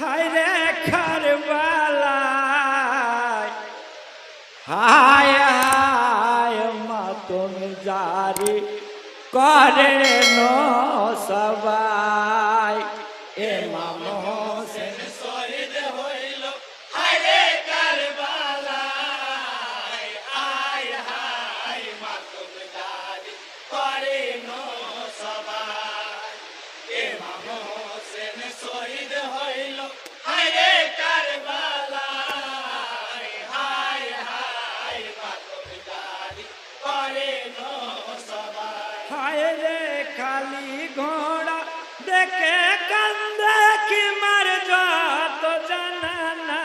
হায় রে খারবালায়। হায় হায় মা তুমি জারি করে নো সবাই খালি ঘোড়া দেখে কান্দে কি মার যত জানানা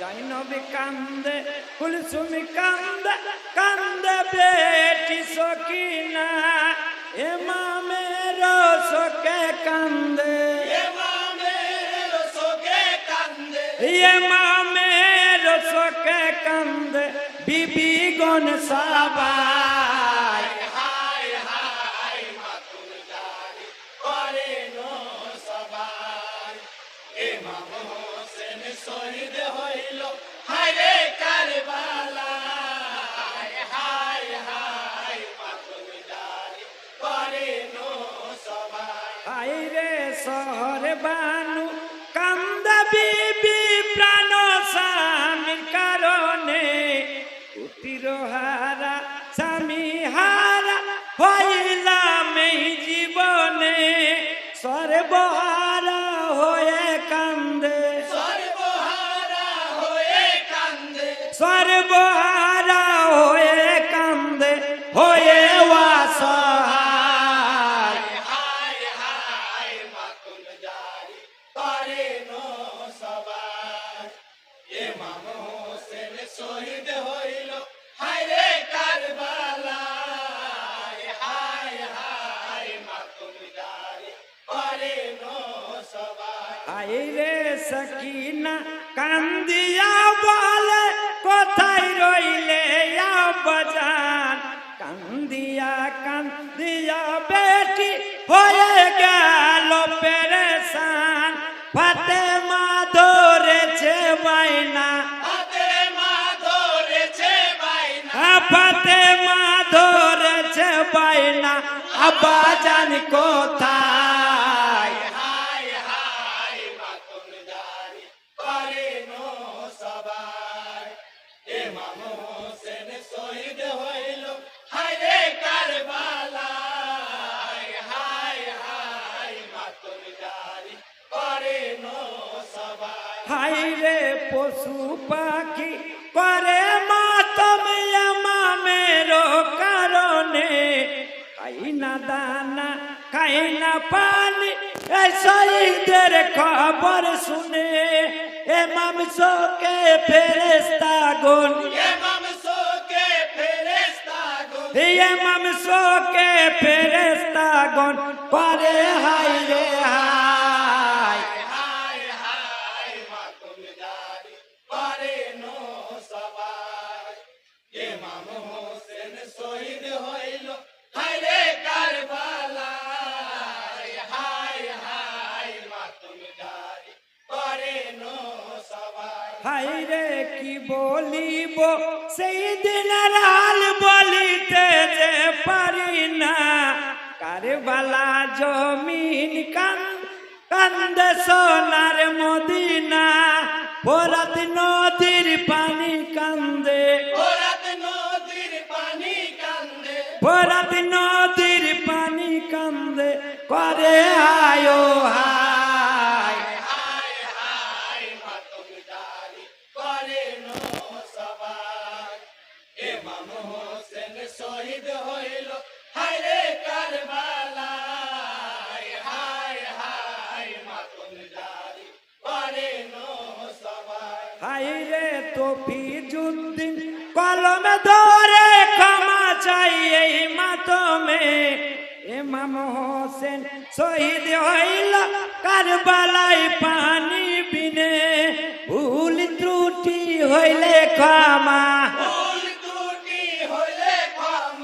জাইনবি কান্দে কুলসুমি কান্দে কান্দে বেটি সকিনা। এমামের সকে কান্দে। ইমামের সোগে কান্দে। এমামের সকে কান্দে। বিবি গন সাবাই ইমাম হোসেন শহীদ হইল হায় রে কারবালায় হায় হায় মাতুম দারি করে নো সবাই আইরে শহর বানু কান্দ বিবি প্রাণ স্বামীর কারণে। কুটির হারা স্বামী হারা হইলাম এই জীবনে। সর্বহারা আইরে সকিনা? কান্দিয়া বলে কোথায় রইলে বাজান? কান্দিয়া কান্দিয়া বেটি হয়ে গেল পেরেশান। ফাতে মা ধরেছে বাইনা হাতে মা ধরেছে বাইনা ফাতে মা ধরেছে হাইরে পশু পাখি করে মাতম মামের কারণে। খাই না দানা খাই না পানি এ শহীদের খবর শুনে। এ মামসকে ফেরেস্তা গুন ইমাম সোকে ফেরেশতা গো এ মামসকে ফেরেস্তা গুন করে হাই রে হাই সবাই হাইরে কি বলিব? সেই দিনের হাল বলিতে যে পারি না। কারবালা জমিন কান কান্দে সোনার মদিনা। ভরাত নদীর পানি কান্দে। ওরাত নদীর পানি কান্দে। ভরাত নদীর পানি কান্দে। করে আয়ো হায়। হোসেন শহীদ হইল। হায় রে কারবালায়, হায় হায় মাতুম দারি করে নো সবাই হাইরে তোফি যুদ্দিন কলমে ধরে ক্ষমা চাই এই মাতমে। ইমাম হোসেন শহীদ হইল কারবালাই পানি বিনে। ভুল ত্রুটি হইলে ক্ষমা